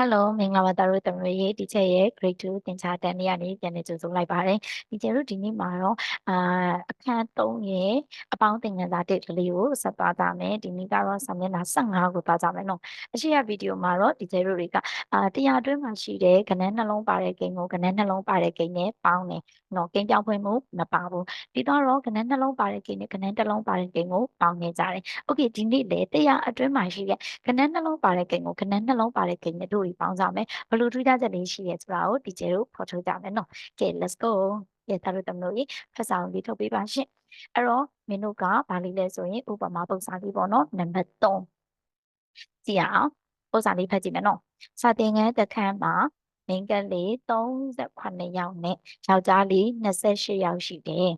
Hello မင်္ဂလာပါသားတို့သမီးရေဒီချက်ရဲ့ grade 2သင်ကြားတန်းလေးကနေပြန်လည်ကြိုဆိုလိုက်ပါတယ်ဒီချက်တို့ဒီနေ့မှာတော့အာအခန်း3ရဲ့အပေါင်းသင်ခန်းစာတစ်ကလေးကိုဆက်သွားကြမယ်ဒီနေ့ကတော့စာမျက်နှာ15ကိုသွားကြမယ်နော်အရှိရဗီဒီယိုမှာတော့ဒီချက်တို့တွေကအာတရားအတွင်းမှာရှိတဲ့ကဏ္ဍနှလုံးပါတဲ့ဂိမ်းကိုကဏ္ဍနှလုံးပါတဲ့ဂိမ်းနဲ့ပေါင်းတယ်နော်ဂိမ်းပြောင်းဖွင့်မှုမပါဘူးဒီတော့ကဏ္ဍနှလုံးပါတဲ့ဂိမ်းနဲ့ကဏ္ဍတစ်လုံးပါတဲ့ဂိမ်းကိုပေါင်းနေကြတယ်โอเคဒီနေ့လေတရားအတွင်းမှာရှိတဲ့ကဏ္ဍနှလုံးပါတဲ့ဂိမ်းကိုကဏ္ဍနှလုံးပါတဲ့ဂိမ်းနဲ့တို့ ့တွေပေါင်းကြမယ်ဘယ်လိုထူးခြားချက်လေးရှိရဲဆိုတာကိုဒီကျေတို့ဖော်ထုတ်ကြမယ်နော်ကဲ let's go ကဲသားတို့တမလို့ရေဖတ်စာအောင်လေးထုတ်ပေးပါရှင့်အဲ့တော့မင်းတို့ကဘာလေးလဲဆိုရင်ဥပမာပုံစံလေးပေါ့နော်နံပါတ်3ကြည့်ရအောင်ပုံစံလေးဖတ်ကြည့်မယ်နော်စာသင်ခန်းတစ်ခန်းမှာမိန်းကလေး38ယောက်နဲ့ယောက်ျားလေး28ယောက်ရှိတယ်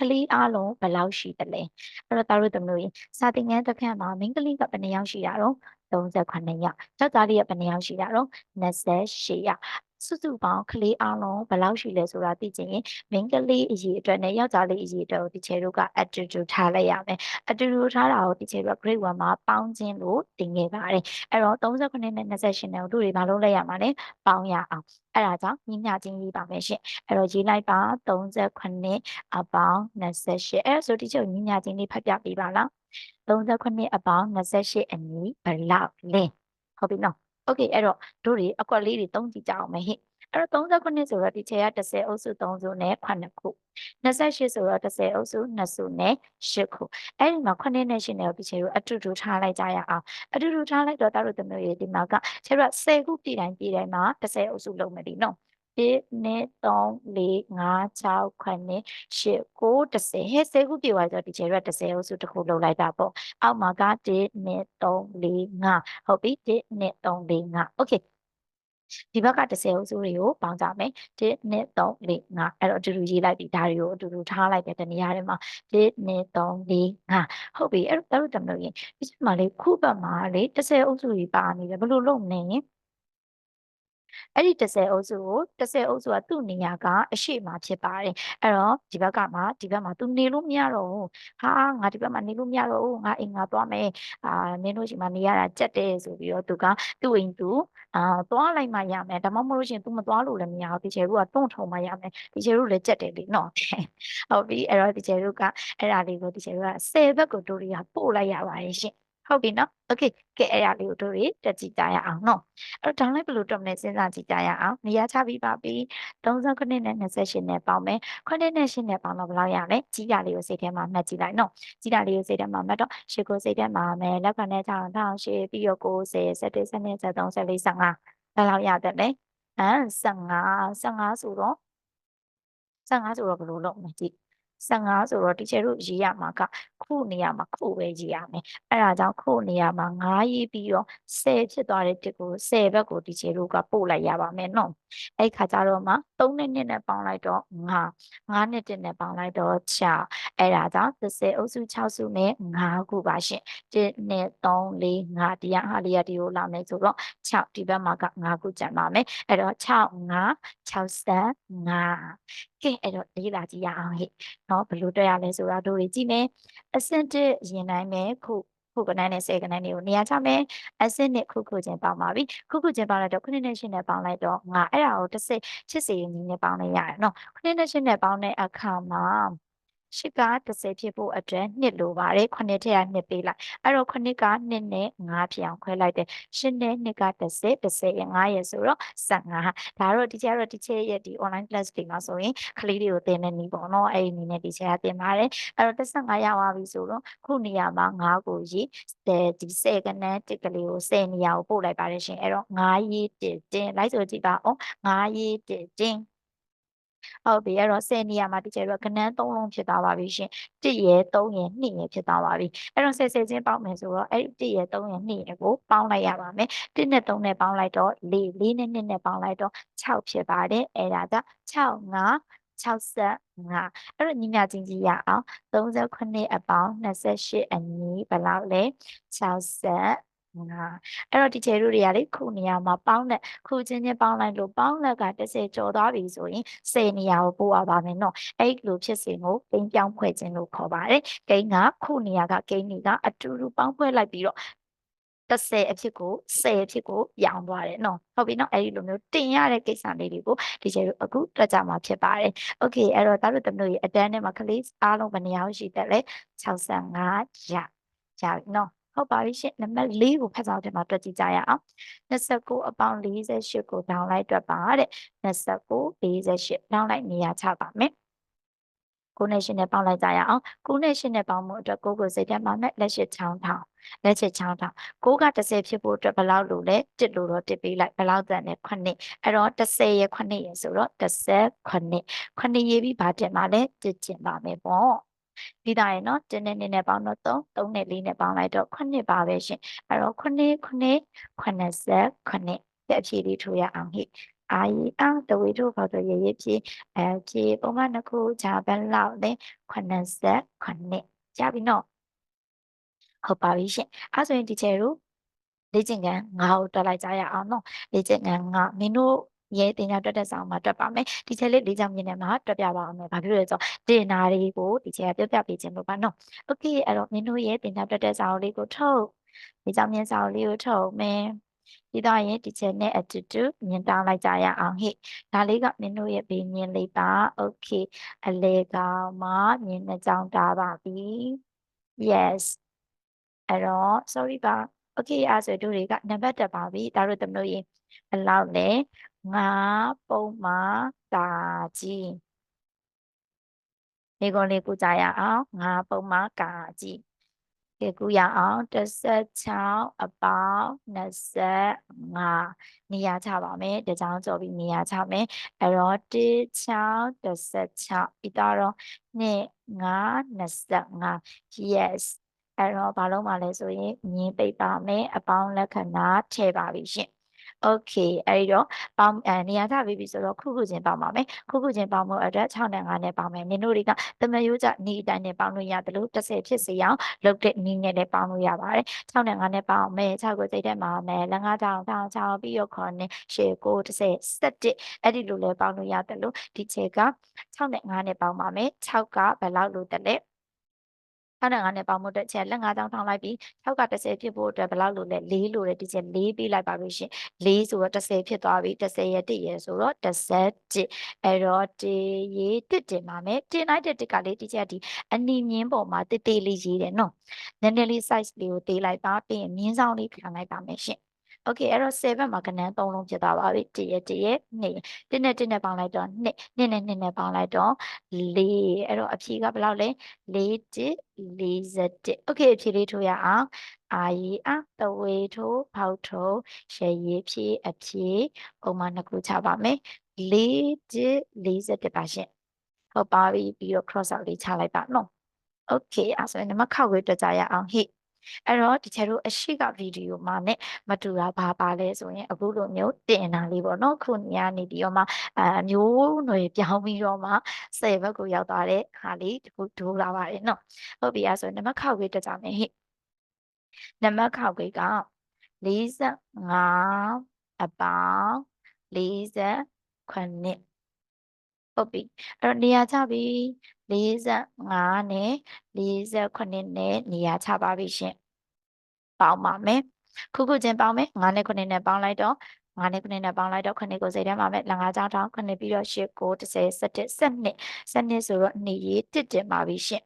ကလေးအလုံးဘယ်လောက်ရှိသလဲအဲ့တော့သားတို့တမလို့ရေစာသင်ခန်းတစ်ခန်းမှာမိန်းကလေးကဘယ်နှယောက်ရှိတာတော့ 38ယောက်ယောက်ျားလေးကဘယ်နှယောက်ရှိတာတော့28ယောက်စုစုပေါင်းကလေးအလုံးဘယ်လောက်ရှိလဲဆိုတာသိချင်ရင်မိန်းကလေးအရေးအတွက်နဲ့ယောက်ျားလေးအရေးအတွက်ကိုဒီချေတို့က attitude ထားလိုက်ရမယ် attitude ထားတာကိုဒီချေတို့က grade 1မှာပေါင်းခြင်းလို့တင်ခဲ့ပါတယ်အဲ့တော့38နဲ့28နဲ့တို့တွေမလုပ်လိုက်ရမှာလဲပေါင်းရအောင်အဲ့ဒါကြောင့်ညီမျှချင်းရေးပါမယ်ရှင်အဲ့တော့ရေးလိုက်ပါ38အပေါင်း28အဲ့ဆိုဒီချက်ညီမျှချင်းလေးဖတ်ပြပေးပါလား 38အပေါင်း28အနီးဘယ်လောက်လဲဟုတ်ပြီနော်โอเคအဲ့တော့တို့တွေအကွက်လေးတွေသုံးကြည့်ကြအောင်မယ်ဟိအဲ့တော့38ဆိုတော့ဒီချေက30အုပ်စု3စုနဲ့9ခု28ဆိုတော့30အုပ်စု2စုနဲ့8ခုအဲ့ဒီမှာ9နဲ့8နဲ့ဒီချေတို့အတူတူထားလိုက်ကြရအောင်အတူတူထားလိုက်တော့တာတို့သမီးတွေဒီမှာကချေတို့က10ခုပြည်တိုင်းပြည်တိုင်းမှာ30အုပ်စုလုံးမယ်ဒီနော် 1 2 3 4 5 6 9 8 9 10ဟဲ့10ခုပြေသွားဆိုတော့ဒီချေရက်10အုပ်စုတစ်ခုလုံးလိုက်တာပေါ့အောက်မှာက1 2 3 4 5ဟုတ်ပြီ1 2 3 4 5 okay ဒီဘက်က30အုပ်စုတွေကိုပေါင်းကြမယ်1 2 3 4 5အဲ့တော့အတူတူရေးလိုက်ပြီဒါတွေကိုအတူတူထားလိုက်တယ်တနေရာထဲမှာ1 2 3 4 5ဟုတ်ပြီအဲ့တော့တို့တမလို့ရင်ဒီမှာလေခုဘက်မှာလေ30အုပ်စုကြီးပါနေတယ်ဘယ်လိုလုပ်မလဲ အဲ့ဒီ30အုပ်စုကို30အုပ်စုကသူ့နေရာကအရှိမဖြစ်ပါတယ်အဲ့တော့ဒီဘက်ကမှဒီဘက်မှာသူနေလို့မရတော့ဘူးဟာငါဒီဘက်မှာနေလို့မရတော့ဘူးငါအိမ်ငါသွားမယ်အာနင်းတို့ရှိမှနေရတာကြက်တယ်ဆိုပြီးတော့သူကသူ့အိမ်သူအာသွားလိုက်မှရမယ်ဒါမှမဟုတ်လို့ရှိရင် तू မသွားလို့လည်းမရဘူးဒီချေတို့ကတွန့်ထုံမှရမယ်ဒီချေတို့လည်းကြက်တယ်လေနော်ဟုတ်ပြီအဲ့တော့ဒီချေတို့ကအဲ့ဒါလေးကိုဒီချေတို့က10ဘက်ကိုတို့တွေကပို့လိုက်ရပါတယ်ရှင် ဟုတ်ပြီနော် okay ကဲအဲ့ရလေးကိုတို့တွေတက်ကြည့်ကြရအောင်နော်အဲ့တော့ down လိုက်ဘယ်လိုတက်မလဲစဉ်းစားကြည့်ကြရအောင်နေရာချပြီးပါပြီ39နဲ့28နဲ့ပေါင်းမယ်9နဲ့8နဲ့ပေါင်းတော့ဘယ်လောက်ရလဲကြီးတာလေးကိုစိတ်ထဲမှာမှတ်ကြည့်လိုက်နော်ကြီးတာလေးကိုစိတ်ထဲမှာမှတ်တော့ရှေ့ကိုစိတ်ထဲမှာမယ်လက်ကနဲ့ကြောင်းတောင်းရှေ့ပြီးတော့90 71 72 73 75ဘယ်လောက်ရတတ်လဲအဲ15 15ဆိုတော့15ဆိုတော့ဘယ်လိုလုပ်မလဲကြည့် 15ဆိုတော့ teacher တို့ရေးရမှာကခုနေရာမှာခုပဲရေးရမယ်အဲ့ဒါကြောင့်ခုနေရာမှာ9ရေးပြီးတော့10ဖြစ်သွားတဲ့တစ်ကို10ဘက်ကို teacher တို့ကပို့လိုက်ရပါမယ်နော်အဲ့ခါကျတော့မှ3နဲ့2နဲ့ပေါင်းလိုက်တော့9 9နဲ့1နဲ့ပေါင်းလိုက်တော့6အဲ့ဒါကြောင့်30အုပ်စု6စုနဲ့9ခုပါရှင်1နဲ့3 4 5ဒီကဟာလေးရဒီကိုလာမယ်ဆိုတော့6ဒီဘက်မှာက9ခုကျန်ပါမယ်အဲ့တော့6 5 65ကဲအဲ့တော့လေးလာကြည့်ရအောင်ဟဲ့နော်ဘယ်လိုတွေ့ရလဲဆိုတာတို့တွေကြည့်မယ်အဆင့်တစ်ရင်နိုင်မယ်ခုခုကနိုင်နဲ့ဆယ်ကနိုင်တွေကိုနေရာချမယ်အစစ်နဲ့ခုခုချင်းပေါင်းပါပြီခုခုချင်းပေါင်းလိုက်တော့ခုနှစ်နဲ့ရှင်းနဲ့ပေါင်းလိုက်တော့ငါအဲ့ဒါကိုတစ်စစ်ချစ်စီရင်းနဲ့ပေါင်းလိုက်ရတယ်နော်ခုနှစ်နဲ့ရှင်းနဲ့ပေါင်းတဲ့အခါမှာ ရှစ်က30ဖြစ်ဖို့အတွက်နှစ်လိုပါတယ်ခုနှစ်ထက်ကနှစ်ပေးလိုက်အဲ့တော့ခုနှစ်ကနှစ်နဲ့5ဖြစ်အောင်ခွဲလိုက်တယ်ရှစ်နဲ့နှစ်က30 30ရဲ့5ရဲ့ဆိုတော့15ဒါတော့ဒီကျတော့ဒီချက်ရဲ့ဒီ online class တွေမှာဆိုရင်ကလေးတွေကိုသင်တဲ့နည်းပေါ့နော်အဲ့ဒီနည်းနဲ့ဒီချက်ကသင်ပါတယ်အဲ့တော့15ရောက်သွားပြီဆိုတော့ခုနေရာမှာ5ကိုရေးဒီ10ကနန်းတစ်ကလေးကို10နေရာကိုပို့လိုက်ပါတယ်ရှင်အဲ့တော့5ရေးတစ်တင်လိုက်ဆိုကြည့်ပါအောင်5ရေးတစ်တင် ဟုတ်ပြီအဲ့တော့10နေရာမှာတကယ်တော့ကဏ္ဍ3လုံးဖြစ်သွားပါပြီရှင်1ရယ်3ရယ်2ရယ်ဖြစ်သွားပါပြီအဲ့တော့10 10ချင်းပေါင်းမယ်ဆိုတော့အဲ့1ရယ်3ရယ်2ရယ်ကိုပေါင်းလိုက်ရပါမယ်1နဲ့3နဲ့ပေါင်းလိုက်တော့4 4နဲ့2နဲ့ပေါင်းလိုက်တော့6ဖြစ်ပါတယ်အဲ့ဒါက6 5 65အဲ့တော့ညီမချင်းကြီးရအောင်38အပေါင်း28အနီးဘယ်လောက်လဲ60 ငါအဲ့တော့ဒီချေတို့တွေကလေခုနေရာမှာပေါင်းတဲ့ခုချင်းချင်းပေါင်းလိုက်လို့ပေါင်းလက်က30ကျော်သွားပြီဆိုရင်10နေရာကိုပို့ရပါမယ်နော်အဲ့လိုဖြစ်စဉ်ကိုဂိမ်းပြောင်းဖွဲ့ခြင်းလို့ခေါ်ပါတယ်ဂိမ်းကခုနေရာကဂိမ်းတွေကအတူတူပေါင်းဖွဲ့လိုက်ပြီးတော့ 30အဖြစ်ကို10အဖြစ်ကိုပြောင်းသွားတယ်နော်ဟုတ်ပြီနော်အဲ့ဒီလိုမျိုးတင်ရတဲ့ကိစ္စလေးတွေကိုဒီကျတို့အခုတွက်ကြမှာဖြစ်ပါတယ်โอเคအဲ့တော့ဒါတို့တမလို့ရအတန်းထဲမှာကလေးအားလုံးဘယ်နှယောက်ရှိတယ်လဲ65ရရပြီနော် ဟုတ်ပါပြီရှင်နံပါတ်၄ကိုဖတ်စာအုပ်ထဲမှာတွက်ကြည့်ကြရအောင်29အပေါင်း48ကိုဒေါင်းလိုက်တွက်ပါတဲ့29 48ဒေါင်းလိုက်နေရာချပါမယ်ကိုနဲ့ရှင်နဲ့ပေါင်းလိုက်ကြရအောင်ကိုနဲ့ရှင်နဲ့ပေါင်းမှုအတွက်ကိုကိုစိတ်ထဲမှာနဲ့လက်ရှိချောင်းထောင်လက်ချစ်ချောင်းထောင်ကိုက30ဖြစ်ဖို့အတွက်ဘယ်လောက်လို့လဲတစ်လို့တော့တစ်ပေးလိုက်ဘယ်လောက်တန်လဲ9အဲ့တော့30ရဲ့9ရဲ့ဆိုတော့39 9ရေးပြီးဘာတင်ပါလဲတစ်ကျင်ပါမယ်ပေါ့ ပြီးသားရယ်နော်တင်းနဲ့နေနဲ့ပေါင်းတော့3 3နဲ့4နဲ့ပေါင်းလိုက်တော့9ပါပဲရှင်အဲ့တော့9 9 89တဲ့အဖြေလေးထိုးရအောင်ဟိအာရီအာတဝေတို့ဘာလို့ရရဖြစ်အဖြေပုံမှန်တစ်ခုဂျာဘန်လောက်လဲ89ကြပြီနော်ဟုတ်ပါပြီရှင်အဲဆိုရင်ဒီချေတို့လေ့ကျင့်ခန်း9ကိုတွက်လိုက်ကြရအောင်နော်လေ့ကျင့်ခန်း9မင်းတို့ ရဲတင်ညာတွက်တဲ့ဆောင်မှာတွက်ပါမယ်ဒီချေလေးလေးချောင်းမြင်နေမှာတွက်ပြပါအောင်မယ်ဘာဖြစ်လို့လဲဆိုတော့တင်နာတွေကိုဒီချေကပြောပြပေးခြင်းလို့ပါနော်โอเคအဲ့တော့မင်းတို့ရဲတင်ညာတွက်တဲ့ဆောင်လေးကိုထုတ်လေးချောင်းမြင်ဆောင်လေးကိုထုတ်မယ်ပြီးတော့ရင်ဒီချက်နဲ့အတူတူမြင်တောင်းလိုက်ကြရအောင်ဟိဒါလေးကမင်းတို့ရဲ့ဘေးမြင်လေးပါโอเคအလေကောင်မှမြင်နှကြောင်းတာပါပြီ yes အဲ့တော့ sorry ပါ okay အဲ့ဆိုတို့တွေကနံပါတ်တက်ပါပြီဒါတို့သမလို့ရင်ဘယ်လောက်လဲ ငါပုံမှာတာကြီးဒီကိုလေးကူကြရအောင်ငါပုံမှာကာကြီးဒီကူရအောင်16အပေါင်း25နေရာချပါမယ်တကြောင်ကြော်ပြီးနေရာချမယ်အဲ့တော့16 16ပြီးတော့2 5 25 yes အဲ့တော့ဘာလို့မှလဲဆိုရင်မြင်းပိတ်ပါမယ်အပေါင်းလက္ခဏာထည့်ပါပြီရှင် okay အဲ့ဒီတော့ပေါင်းနေရာချပေးပြီဆိုတော့ခုခုချင်းပေါင်းပါမယ်ခုခုချင်းပေါင်းဖို့အတွက်6နဲ့5နဲ့ပေါင်းမယ်နင်တို့တွေကသမယောကြနေတိုင်းနဲ့ပေါင်းလို့ရတယ်လို့30ဖြစ်စီအောင်လုပ်တဲ့နည်းနဲ့လည်းပေါင်းလို့ရပါတယ်6နဲ့5နဲ့ပေါင်းမယ်6ကိုစိတ်ထဲမှာမယ်လက်5ချောင်းချောင်းချောင်းပြီးတော့9နဲ့10ကို30 17အဲ့ဒီလိုလည်းပေါင်းလို့ရတယ်လို့ဒီချက်က6နဲ့5နဲ့ပေါင်းပါမယ်6ကဘယ်လောက်လို့တက်လဲ 6နဲ့9နဲ့ပေါင်းမှုအတွက်ချက်လက်5ချောင်းထောင်းလိုက်ပြီး6က30ဖြစ်ဖို့အတွက်ဘယ်လောက်လို့လဲ4လို့လဲဒီချက်4ပေးလိုက်ပါလို့ရှင်4ဆိုတော့30ဖြစ်သွားပြီ30ရဲ့1ရဲ့ဆိုတော့31အဲ့တော့တရေ1တင်ပါမယ်တင်လိုက်တဲ့1ကလေးဒီချက်ဒီအနီမြင်းပေါ်မှာတေးသေးလေးရေးတယ်နော်နည်းနည်းလေး size လေးကိုသေးလိုက်ပါပြီးရင်မြင်းဆောင်လေးခံလိုက်ပါမယ်ရှင် โอเคအဲ့တော့7မှာကဏ္ဍ3လုံးဖြစ်သွားပါပြီ1ရက်1ရက်2ရက်1နဲ့1နဲ့ပေါင်းလိုက်တော့2 2နဲ့2နဲ့ပေါင်းလိုက်တော့4အဲ့တော့အဖြေကဘယ်လောက်လဲ4 1 41โอเคအဖြေလေးထိုးရအောင်အာရီအတဝေထိုးဖောက်ထိုးရှယ်ရီဖြေအဖြေပုံမှန်နှစ်ခုချပါမယ်4 1 41ပါရှင်ဟုတ်ပါပြီပြီးတော့ cross out လေးချလိုက်ပါနော်โอเคအဲ့ဆိုရင်နမခောက်ဝေးတက်ကြရအောင်ဟိ အဲ့တော့ဒီချက်တို့အရှိကဗီဒီယိုမှာနဲ့မတူတာဘာပါလဲဆိုရင်အခုလိုမျိုးတင်တာလေးပေါ့နော်ခုနေရနေပြီးတော့မှအမျိုးနွယ်ပြောင်းပြီးတော့မှဆယ်ဘက်ကိုရောက်သွားတဲ့ဟာလေးဒီခုဒိုးလာပါတယ်နော်ဟုတ်ပြီအဲ့ဆိုနံပါတ်ခောက်ခွေးတက်ကြမယ်ဟိနံပါတ်ခောက်ခွေးက45အပေါင်း48ဟုတ်ပြီအဲ့တော့နေရာချပြီ45နဲ့48နဲ့နေရာချပါပြီရှင် ပေါင်းပါမယ်ခုခုချင်းပေါင်းမယ်9နဲ့9နဲ့ပေါင်းလိုက်တော့9နဲ့9နဲ့ပေါင်းလိုက်တော့9ကိုစိတ်ထဲမှာမဲ့လငါးကြောင်းထောင်း9ပြီးတော့8 9 10 17 12 12ဆိုတော့2ရေး1တင်ပါပြီရှင်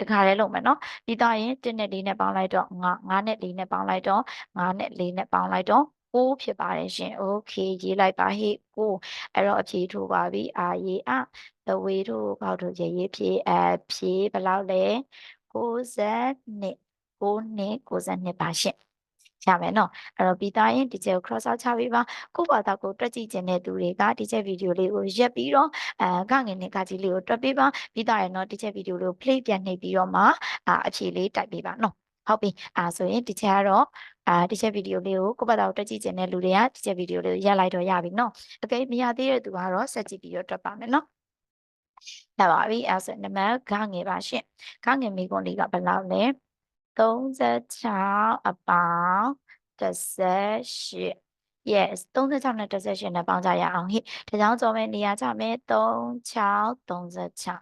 တခါလေးလုပ်မယ်နော်ပြီးတော့ရင်1နဲ့4နဲ့ပေါင်းလိုက်တော့9 9နဲ့4နဲ့ပေါင်းလိုက်တော့9နဲ့4နဲ့ပေါင်းလိုက်တော့6ဖြစ်ပါတယ်ရှင်။ Okay ရေးလိုက်ပါဟေ့6အဲ့တော့အဖြေထိုးပါပြီ။အာရေးအသဝေထိုးကောက်ထိုးရေးရေးဖြေအဖြေဘယ်လောက်လဲ62 6နှစ်62ပါရှင်။ရမယ်နော်အဲ့တော့ပြီးသားရင်ဒီချက်ကို cross out ချပေးပါကိုယ့်ဘာသာကိုတွက်ကြည့်ခြင်းတဲ့သူတွေကဒီချက်ဗီဒီယိုလေးကိုရက်ပြီးတော့အဲကငင်နဲ့ကကြီးလေးကိုတွက်ပေးပါပြီးသားရင်တော့ဒီချက်ဗီဒီယိုလေးကို play ပြန်နှိပ်ပြီးတော့မှအအဖြေလေးတိုက်ပေးပါနော်ဟုတ်ပြီအာဆိုရင်ဒီချက်ကတော့အာဒီချက်ဗီဒီယိုလေးကိုကိုယ့်ဘာသာကိုတွက်ကြည့်ခြင်းတဲ့လူတွေကဒီချက်ဗီဒီယိုလေးကိုရက်လိုက်တော့ရပြီနော်အကယ်မရသေးတဲ့သူကတော့ဆက်ကြည့်ပြီးတော့တွက်ပါမယ်နော်ရပါပြီအဲဆိုနံပါတ်ဂငယ်ပါရှင်ဂငယ်မိကွန်လေးကဘယ်လောက်လဲ 36အပေါင်း18 yes 36နဲ့18နဲ့ပေါင်းကြရအောင်ဟိဒါကြောင့်ကြောမယ်နေရာကြမယ်36 36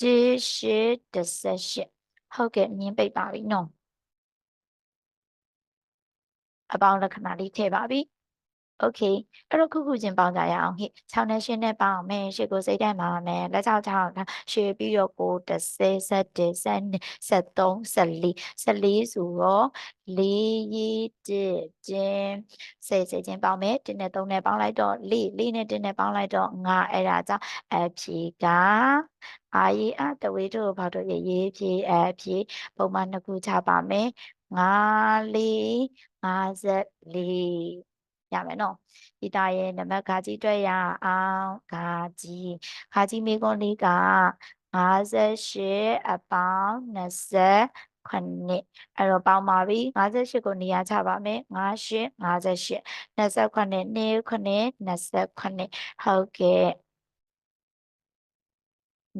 18 18ဟုတ်ကဲ့မြင်းပိတ်ပါပြီနော်အပေါင်းလက္ခဏာလေးထည့်ပါပြီ Okay အဲ့တော့ခုခုချင်းပေါင်းကြရအောင်ဟိ6နဲ့8နဲ့ပေါင်းအောင်မယ်8ကိုစိတ်တိုင်းပါမယ်လက်ချောက်ချောက်ရွှေပြီးတော့ကို10 71 73 74 14ဆိုတော့4ရေး1ချင်းစိတ်စိတ်ချင်းပေါင်းမယ်1နဲ့3နဲ့ပေါင်းလိုက်တော့4 4နဲ့1နဲ့ပေါင်းလိုက်တော့5အဲ့ဒါကြောင့်အဖြေကအာရေးအတဝေးတို့ဘာတို့ရေးရေးဖြေအဖြေပုံမှန်နှစ်ခုချပါမယ်5 4 54 ရမယ်နော်ဒီတာရဲ့နံပါတ်ခါကြီးတွေ့ရအောင်ခါကြီးခါကြီးမိကွန်လေးက58အပေါင်း20ခုနှစ်အဲ့တော့ပေါင်းပါပြီ58ကိုနေရာချပါမယ်58 58 29နှစ်ခုနှစ်29ဟုတ်ကဲ့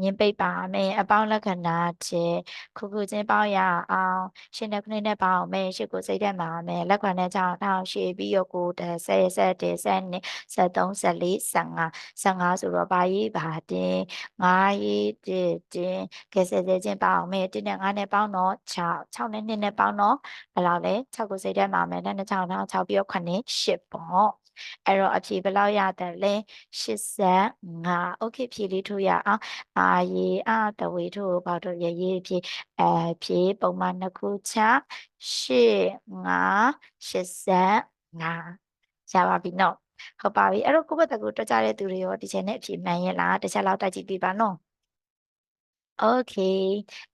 ညင်ပိတ်ပါမယ်အပေါင်းလက္ခဏာချက်ခုခုချင်းပေါင်းရအောင်ရှင်းတဲ့ခုနှစ်နဲ့ပေါင်းမယ်ရှစ်ကိုစိတ်တက်ပါမယ်လက်ခွန်နဲ့ကြောင်းထောင်းရှည်ပြီးတော့ကို10 10 10 10 73 14 15 15ဆိုတော့ပါရေးပါတင်9ရေးတင်တင်ကဲစဲစဲချင်းပေါင်းမယ်တင်းနဲ့9နဲ့ပေါင်းတော့6 6နဲ့2နဲ့ပေါင်းတော့ဘယ်လောက်လဲ6ကိုစိတ်တက်ပါမယ်နဲ့6ထောင်း6ပြီးတော့9 10ပေါ့ အဲ့တော့အဖြေဘယ်လောက်ရတယ်လဲ85 okay ဖြေလေးထိုးရအောင်အာရေအတဝေထိုးဘာတို့ရရေးဖြေအဖြေပုံမှန်နှစ်ခုချ85 85ရပါပြီနော်ဟုတ်ပါပြီအဲ့တော့ကိုယ့်ဘက်တကူတွက်ကြတဲ့သူတွေရောဒီချိန်နဲ့အဖြေမှန်ရဲ့လားတစ်ချက်လောက်တိုက်ကြည့်ပြပါနော် Okay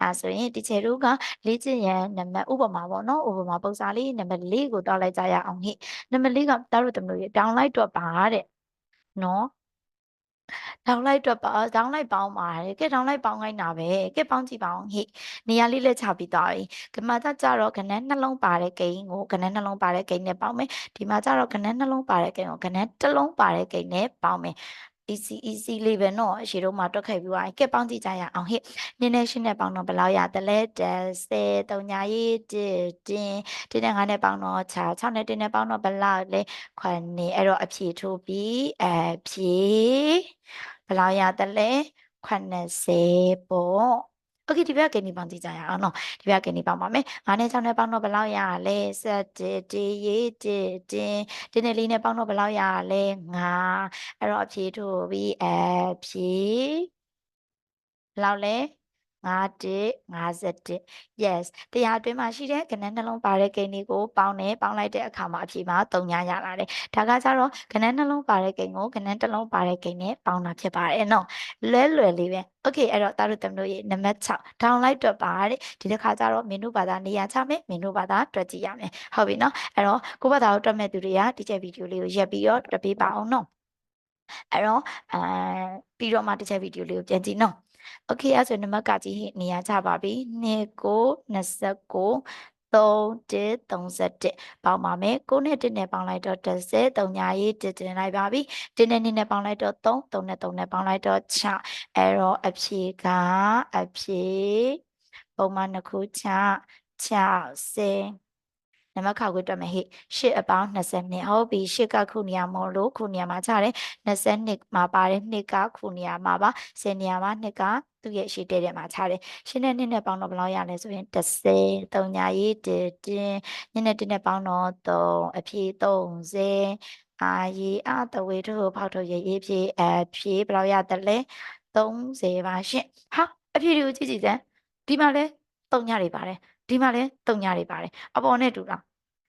အဲဒါဆိုရင်တီချယ်တို့ကလေ့ကျင့်ရန်နံပါတ်ဥပမာပေါ့နော်ဥပမာပုံစံလေးနံပါတ်၄ကိုတောက်လိုက်ကြရအောင်ဟိနံပါတ်၄ကတားတို့တမလို့ရတောင်းလိုက်တော့ပါတဲ့နော်တောင်းလိုက်တော့ပါတောင်းလိုက်ပေါင်းပါတယ်ကဲတောင်းလိုက်ပေါင်းခိုင်းတာပဲကဲပေါင်းကြည့်ပါအောင်ဟိနေရာလေးလက်ချပြီးသွားပြီကမာကြကြတော့ကနန်းနှလုံးပါတဲ့ဂိမ်းကိုကနန်းနှလုံးပါတဲ့ဂိမ်းနဲ့ပေါင်းမယ်ဒီမှာကြတော့ကနန်းနှလုံးပါတဲ့ဂိမ်းကိုကနန်းတစ်လုံးပါတဲ့ဂိမ်းနဲ့ပေါင်းမယ် easy easy လေးပဲเนาะအရှိတော့မှတွက်ခဲ့ပြီးသွားရင်ကဲပေါင်းကြည့်ကြရအောင်ဟိနင်းနဲ့ရှင်းနဲ့ပေါင်းတော့ဘယ်လောက်ရတလဲ10 3ညာရေး1တင်းတင်းနဲ့9နဲ့ပေါင်းတော့6 6နဲ့တင်းနဲ့ပေါင်းတော့ဘယ်လောက်လဲ9အဲ့တော့အဖြေထိုးပြီးအဖြေဘယ်လောက်ရတလဲ80ပေါ့ โอเคဒီဘက်ကနေပေါင်းကြည့်ကြရအောင်နော်ဒီဘက်ကနေပေါင်းပါမယ်9နဲ့6နဲ့ပေါင်းတော့ဘယ်လောက်ရလဲ7တရေး1တင်းတင်းနဲ့4နဲ့ပေါင်းတော့ဘယ်လောက်ရလဲ9အဲ့တော့အဖြေထိုးပြီးအဖြေဘယ်လောက်လဲ 51 yes တရားအတွင်းမှာရှိတဲ့ကဏ္ဍနှလုံးပါတဲ့ကိန်းလေးကိုပေါင်းတယ်ပေါင်းလိုက်တဲ့အခါမှာအဖြေမှာ3ညရလာတယ်ဒါကကြတော့ကဏ္ဍနှလုံးပါတဲ့ကိန်းကိုကဏ္ဍတစ်လုံးပါတဲ့ကိန်းနဲ့ပေါင်းတာဖြစ်ပါတယ်နော်လွဲလွယ်လေးပဲ okay အဲ့တော့တာတို့တမတို့ရဲ့နံပါတ်6 down လိုက်တော့ပါတဲ့ဒီတစ်ခါကျတော့မင်းတို့ဘာသာနေရာချမယ်မင်းတို့ဘာသာတွက်ကြည့်ရမယ်ဟုတ်ပြီနော်အဲ့တော့ကိုယ့်ဘာသာကိုတွက်မဲ့သူတွေကဒီချက်ဗီဒီယိုလေးကိုရက်ပြီးတော့တွက်ပေးပါအောင်နော် အဲ့တော့အဲပြီးတော့မှတစ်ချက်ဗီဒီယိုလေးကိုပြန်ကြည့်နော်โอเคအဲ့ဆိုနံပါတ်ကကြီးနေရာချပါပြီ2ကို29 3 31ပေါင်းပါမယ်9နဲ့1နဲ့ပေါင်းလိုက်တော့30 3ညာရေး1တင်လိုက်ပါပြီ1နဲ့2နဲ့ပေါင်းလိုက်တော့3 3နဲ့3နဲ့ပေါင်းလိုက်တော့6အဲ့တော့အဖြေကအဖြေပုံမှန်တစ်ခုချ60 နံပါတ်ခါကိုတွက်မယ်ဟိရှစ်အပေါင်း22ဟုတ်ပြီရှစ်ကခုနေရာမလို့ခုနေရာမှာခြားတယ်22မှာပါတယ်နှစ်ကခုနေရာမှာပါ10နေရာမှာနှစ်ကသူ့ရဲ့ရှေ့တဲ့တဲ့မှာခြားတယ်ရှင်းနဲ့နှစ်နဲ့ပေါင်းတော့ဘယ်လောက်ရလဲဆိုရင်30 3ညာရေး1တင်းညနဲ့1နဲ့ပေါင်းတော့3အဖြေ30အာရီအတဝေတို့ဖောက်ထုတ်ရေးရေးဖြေအဖြေဘယ်လောက်ရတယ်လဲ30ပါရှင့်ဟာအဖြေတွေကိုကြည့်ကြည့်စမ်းဒီမှာလဲ3ညတွေပါတယ် ဒီမှာလည်းတုံညာတွေပါတယ်အပေါ်နဲ့တူလား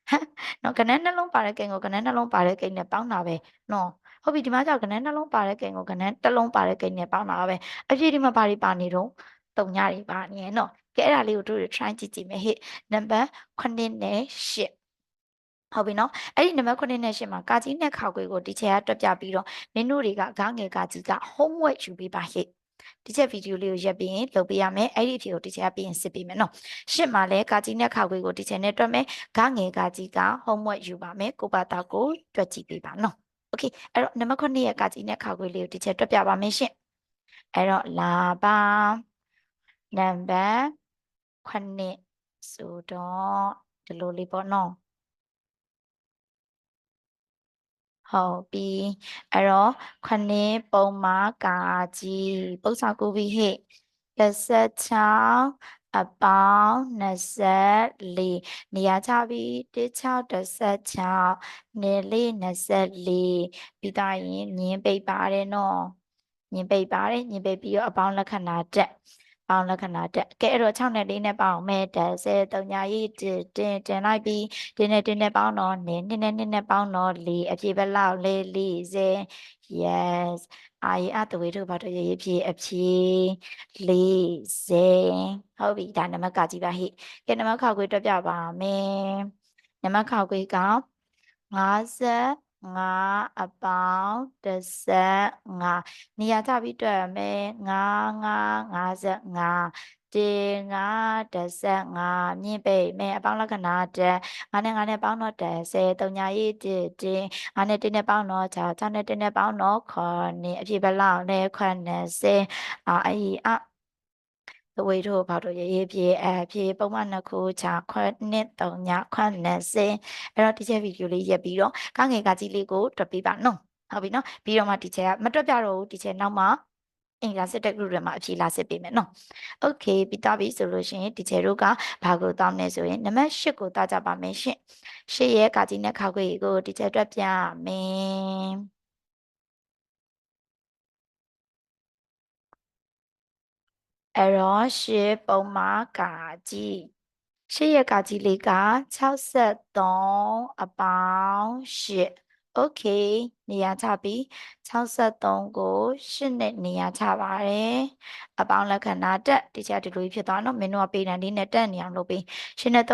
ဟမ်နော်ကနန်းနှလုံးပါတဲ့ကိန်းကိုကနန်းနှလုံးပါတဲ့ကိန်းနဲ့ပေါင်းတာပဲနော်ဟုတ်ပြီဒီမှာကြောက်ကနန်းနှလုံးပါတဲ့ကိန်းကိုကနန်းတစ်လုံးပါတဲ့ကိန်းနဲ့ပေါင်းတာပဲအပြည့်ဒီမှာပါရီပါနေတော့တုံညာတွေပါနေနော်ကဲအဲ့ဒါလေးကိုတို့ try ကြည့်ကြည့်မယ်ဟိနံပါတ်9နဲ့10ဟုတ်ပြီနော်အဲ့ဒီနံပါတ်9နဲ့10မှာကာကြီးနဲ့ခါခွေကိုဒီချက်ကတွက်ပြပြီးတော့မင်းတို့တွေကဂါငယ်ကာကြီးက homework ယူပေးပါဟိ ဒီချက်ဗီဒီယိုလေးကိုရက်ပြီးရင်လုပ်ပေးရမယ်အဲ့ဒီအဖြေကိုဒီချက်ကပြီးရင်စစ်ပေးမယ်နော်ရှစ်မှာလဲကာကြီးနဲ့ခါခွေကိုဒီချက်နဲ့တွက်မယ်ဂငယ်ကာကြီးက homework ယူပါမယ်ကိုပါတာကိုတွက်ကြည့်ပေးပါနော်โอเคအဲ့တော့နံပါတ်9ရဲ့ကာကြီးနဲ့ခါခွေလေးကိုဒီချက်တွက်ပြပါမယ်ရှင့်အဲ့တော့လာပါနံပါတ်9ဆိုတော့ဒီလိုလေးပေါ့နော် ဟုတ်ပြီအဲ့တော့ခဏပုံမာကာကြီးပု္ပ္ပစာကူပြီးဟိ26အပေါင်း24နေရာချပြီး1616နေလေး24ပြီးသားရင်ညင်းပိတ်ပါတယ်နော်ညင်းပိတ်ပါတယ်ညင်းပိတ်ပြီးတော့အပေါင်းလက္ခဏာတက် ပေါင်းလက္ခဏာတက်ကဲအဲ့တော့6နဲ့4နဲ့ပေါင်းမယ်တက်ဆယ်3ညာကြီးတင်တင်တင်လိုက်ပြီးတင်းနဲ့တင်းနဲ့ပေါင်းတော့နင်းနှစ်နဲ့နှစ်နဲ့ပေါင်းတော့4အပြေဘယ်လောက်လဲ40 yes အာရီအတဝေတို့ဘာတို့ရေးဖြစ်အဖြေ40ဟုတ်ပြီဒါနမကကြည့်ပါဟိကဲနမခောက်ခွေတွက်ပြပါမယ်နမခောက်ခွေက 55အပေါင်း35နေရာချပြီးတွက်ရမယ်5555တင်ငါ35မြင့်ပိတ်မယ်အပေါင်းလက္ခဏာတက်ငါနဲ့ငါနဲ့ပေါင်းတော့တက်10တုံညာရေးတင်တင်ငါနဲ့တင်းနဲ့ပေါင်းတော့6 6နဲ့တင်းနဲ့ပေါင်းတော့9အဖြစ်ဘလောက်လဲ90အာအေးအသ ဝေတို့ဘာတို့ရေးရေးပြေအပြေပုံမှန်နှစ်ခုချခွနှစ်3ည90အဲ့တော့ဒီချက်ဗီဒီယိုလေးရက်ပြီးတော့ကငယ်ကကြီးလေးကိုတွက်ပေးပါနော်ဟုတ်ပြီနော်ပြီးတော့မှဒီချက်ကမတွက်ပြတော့ဘူးဒီချက်နောက်မှအင်္ဂါစစ်တဲ့ group တွေမှာအဖြေလာစစ်ပေးမယ်နော်။ Okay ပြီးသားပြီဆိုလို့ရှိရင်ဒီချေတို့ကဘာကိုတောင်းနေဆိုရင်နံပါတ်၈ကိုတောက်ကြပါမယ်ရှင်။၈ရဲ့ကာကြီးနဲ့ခါခွေကိုဒီချေအတွက်ပြမယ်။ အဲ့တော့ရှစ်ပုံမှာကာကြီးရှစ်ရကာကြီးလေးက63အပေါင်း8 okay နေရာချပြီး63ကို8နဲ့နေရာချပါတယ်အပေါင်းလက္ခဏာတက်ဒီချက်ဒီလိုဖြစ်သွားတော့မင်းတို့ကပေတန်လေးနဲ့တက်နေအောင်လုပ်ပြီး8နဲ့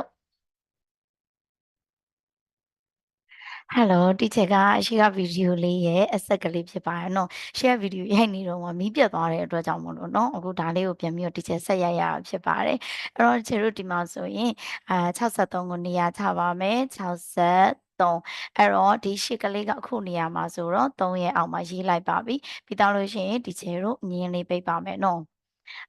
3ဟယ်လိုတီချာကအရှိကဗီဒီယိုလေးရဲ့အဆက်ကလေးဖြစ်ပါရဲ့နော်ရှေ့ကဗီဒီယိုရိုက်နေတော့မီးပြတ်သွားတဲ့အတွက်ကြောင့်မို့လို့နော်အခုဒါလေးကိုပြန်ပြီးတော့တီချာဆက်ရိုက်ရတာဖြစ်ပါတယ်အဲ့တော့ချေတို့ဒီမှာဆိုရင်အာ63ကိုနေရာချပါမယ်63အဲ့တော့ဒီရှစ်ကလေးကအခုနေရာမှာဆိုတော့3ရဲ့အောက်မှာရေးလိုက်ပါပြီပြီးတော့လို့ရှိရင်ဒီချေတို့မြင်းလေးပိတ်ပါမယ်နော်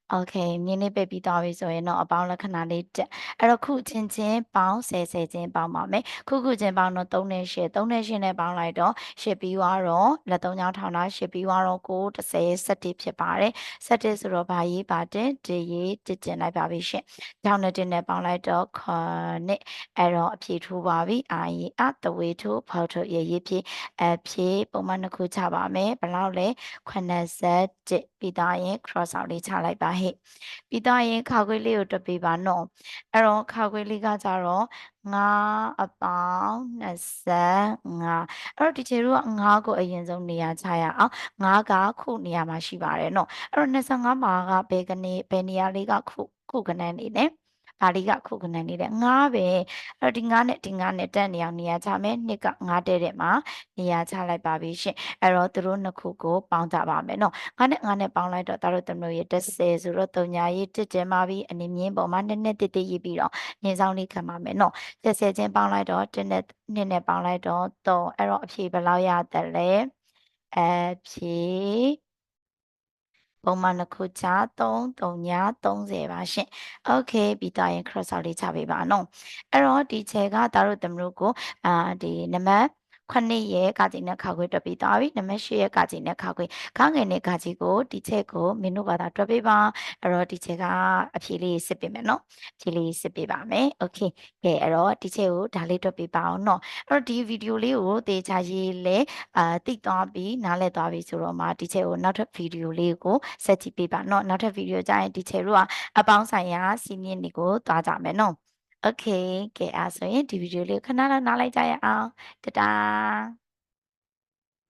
โอเคမြင်းလေးပိတ်ပြီးသွားပြီဆိုရင်တော့အပေါင်းလက္ခဏာလေးတက်အဲ့တော့ခုချင်းချင်းပေါင်း10 10ချင်းပေါင်းပါမယ်ခုခုချင်းပေါင်းတော့3နဲ့8 3နဲ့8နဲ့ပေါင်းလိုက်တော့8ပြီးသွားတော့လက်3ချောင်းထောင်တာ8ပြီးသွားတော့9 10 17ဖြစ်ပါတယ်17ဆိုတော့ဘာရေးပါတဲ့တရေးတစ်ကျင်လိုက်ပါပြီရှင်ကြောင်းနဲ့တင်နဲ့ပေါင်းလိုက်တော့9အဲ့တော့အဖြေထိုးပါပြီအာရီအတဝေထိုးဖောက်ထိုးရေးရေးဖြေအဖြေပုံမှန်တစ်ခုချပါမယ်ဘယ်လောက်လဲ87ပြီးသားရင် cross out လေးချလိုက်ပါ ဟဲ့ပြီးသားရင်ခါခွေးလေးကိုတွက်ပေးပါနော်အဲ့တော့ခါခွေးလေးကကြတော့ငါအပေါင်း25အဲ့တော့ဒီချေတို့ကငါကိုအရင်ဆုံးနေရာချရအောင်ငါကခုနေရာမှာရှိပါတယ်နော်အဲ့တော့25မှာကဘယ်ကနေဘယ်နေရာလေးကခုခုကနေနေလဲ ဒါလေးကခုခဏနေတယ်ငါးပဲအဲ့တော့ဒီငါးနဲ့ဒီငါးနဲ့တက်နေအောင်နေရာချမယ်နှစ်ကငါးတဲ့တဲ့မှာနေရာချလိုက်ပါပြီရှင်အဲ့တော့သူတို့နှစ်ခုကိုပေါင်းကြပါမယ်နော်ငါးနဲ့ငါးနဲ့ပေါင်းလိုက်တော့ဒါတို့တမျိုးရဲ့30ဆိုတော့တုံညာရေးတစ်ကျင်းပါပြီအနေမြင့်ပေါ်မှာနည်းနည်းတစ်တစ်ရေးပြီးတော့ညင်ဆောင်လေးခံပါမယ်နော်30ချင်းပေါင်းလိုက်တော့တစ်နဲ့နှစ်နဲ့ပေါင်းလိုက်တော့3အဲ့တော့အဖြေဘယ်လောက်ရတယ်လဲအဖြေ ပုံမှန်တစ်ခုချ3 3ည30ပါရှင်။ Okay ပြီးတော့ရင် cross out လေးချပေးပါနော်။အဲ့တော့ဒီချဲကဒါတို့သမတို့ကိုအာဒီနံပါတ် 9ရဲ့ကာကြီးနဲ့ခါခွေတွက်ပြီးသွားပြီနံပါတ်10ရဲ့ကာကြီးနဲ့ခါခွေခါငယ်နဲ့ကာကြီးကိုဒီချက်ကိုမင်းတို့ဘာသာတွက်ပေးပါအဲ့တော့ဒီချက်ကအဖြေလေးစစ်ပေးမယ်နော်ဖြေလေးစစ်ပေးပါမယ်โอเคကဲအဲ့တော့ဒီချက်ကိုဒါလေးတွက်ပေးပါအောင်နော်အဲ့တော့ဒီဗီဒီယိုလေးကိုတေချာရေးလဲအာတိတ်သွားပြီးနားလည်သွားပြီဆိုတော့မှဒီချက်ကိုနောက်ထပ်ဗီဒီယိုလေးကိုဆက်ကြည့်ပေးပါနော်နောက်ထပ်ဗီဒီယိုကျရင်ဒီချက်တို့ကအပေါင်းဆိုင်ရာစီးမြင့်တွေကိုသွားကြမယ်နော် โอเคကဲအဲ့ဆိုရင်ဒီဗီဒီယိုလေးခဏလောက်နားလိုက်ကြရအောင်တတား